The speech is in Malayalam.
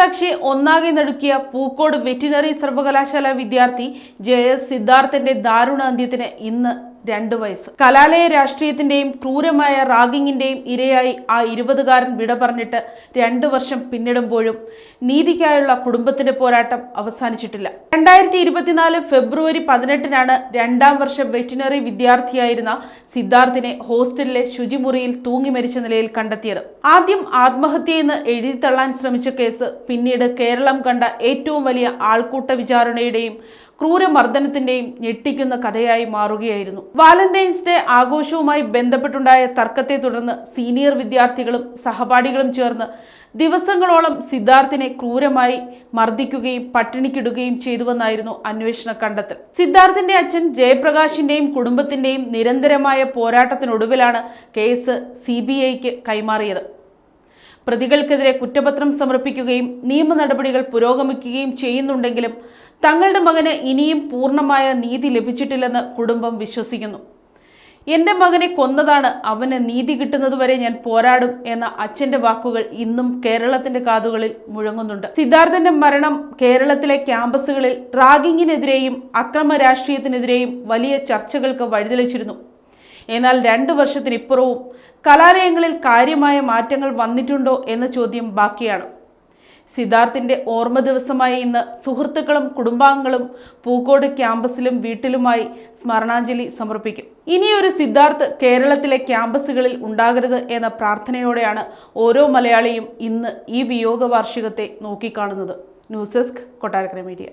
മനസാക്ഷിയെ ഒന്നാകെ നടുക്കിയ പൂക്കോട് വെറ്റിനറി സർവകലാശാല വിദ്യാർത്ഥി ജെ എസ് സിദ്ധാർത്ഥന്റെ ദാരുണാന്ത്യത്തിന് ഇന്ന് രണ്ട് വയസ്സ്. കലാലയ രാഷ്ട്രീയത്തിന്റെയും ക്രൂരമായ റാഗിങ്ങിന്റെയും ഇരയായി ആ ഇരുപതുകാരൻ വിട പറഞ്ഞിട്ട് രണ്ടു വർഷം പിന്നിടുമ്പോഴും നീതിക്കായുള്ള കുടുംബത്തിന്റെ പോരാട്ടം അവസാനിച്ചിട്ടില്ല. രണ്ടായിരത്തി ഇരുപത്തിനാല് ഫെബ്രുവരി പതിനെട്ടിനാണ് രണ്ടാം വർഷ വെറ്റിനറി വിദ്യാർത്ഥിയായിരുന്ന സിദ്ധാർത്ഥിനെ ഹോസ്റ്റലിലെ ശുചിമുറിയിൽ തൂങ്ങി മരിച്ച നിലയിൽ കണ്ടെത്തിയത്. ആദ്യം ആത്മഹത്യയെന്ന് എഴുതിത്തള്ളാൻ ശ്രമിച്ച കേസ് പിന്നീട് കേരളം കണ്ട ഏറ്റവും വലിയ ആൾക്കൂട്ട വിചാരണയുടെയും ക്രൂരമർദ്ദനത്തിന്റെയും ഞെട്ടിക്കുന്ന കഥയായി മാറുകയായിരുന്നു. വാലന്റൈൻസ് ഡേ ആഘോഷവുമായി ബന്ധപ്പെട്ടുണ്ടായ തർക്കത്തെ തുടർന്ന് സീനിയർ വിദ്യാർത്ഥികളും സഹപാഠികളും ചേർന്ന് ദിവസങ്ങളോളം സിദ്ധാർത്ഥിനെ ക്രൂരമായി മർദ്ദിക്കുകയും പട്ടിണിക്കിടുകയും ചെയ്തുവെന്നായിരുന്നു അന്വേഷണ കണ്ടെത്തൽ. സിദ്ധാർത്ഥിന്റെ അച്ഛൻ ജയപ്രകാശിന്റെയും കുടുംബത്തിന്റെയും നിരന്തരമായ പോരാട്ടത്തിനൊടുവിലാണ് കേസ് സി കൈമാറിയത്. പ്രതികൾക്കെതിരെ കുറ്റപത്രം സമർപ്പിക്കുകയും നിയമ നടപടികൾ പുരോഗമിക്കുകയും ചെയ്യുന്നുണ്ടെങ്കിലും തങ്ങളുടെ മകന് ഇനിയും പൂർണമായ നീതി ലഭിച്ചിട്ടില്ലെന്ന് കുടുംബം വിശ്വസിക്കുന്നു. എന്റെ മകനെ കൊന്നതാണ് അവന് നീതി കിട്ടുന്നതുവരെ ഞാൻ പോരാടും എന്ന അച്ഛന്റെ വാക്കുകൾ ഇന്നും കേരളത്തിന്റെ കാതുകളിൽ മുഴങ്ങുന്നുണ്ട്. സിദ്ധാർത്ഥന്റെ മരണം കേരളത്തിലെ ക്യാമ്പസുകളിൽ റാഗിങ്ങിനെതിരെയും അക്രമ രാഷ്ട്രീയത്തിനെതിരെയും വലിയ ചർച്ചകൾക്ക് വഴിതെളിച്ചിരുന്നു. എന്നാൽ രണ്ടു വർഷത്തിനിപ്പുറവും കലാലയങ്ങളിൽ കാര്യമായ മാറ്റങ്ങൾ വന്നിട്ടുണ്ടോ എന്ന ചോദ്യം ബാക്കിയാണ്. സിദ്ധാർത്ഥിന്റെ ഓർമ്മ ദിവസമായ ഇന്ന് സുഹൃത്തുക്കളും കുടുംബാംഗങ്ങളും പൂക്കോട് ക്യാമ്പസിലും വീട്ടിലുമായി സ്മരണാഞ്ജലി സമർപ്പിക്കും. ഇനിയൊരു സിദ്ധാർത്ഥ് കേരളത്തിലെ ക്യാമ്പസുകളിൽ ഉണ്ടാകരുത് എന്ന പ്രാർത്ഥനയോടെയാണ് ഓരോ മലയാളിയും ഇന്ന് ഈ വിയോഗ വാർഷികത്തെ നോക്കിക്കാണുന്നത്. News desk Kottarakkara media.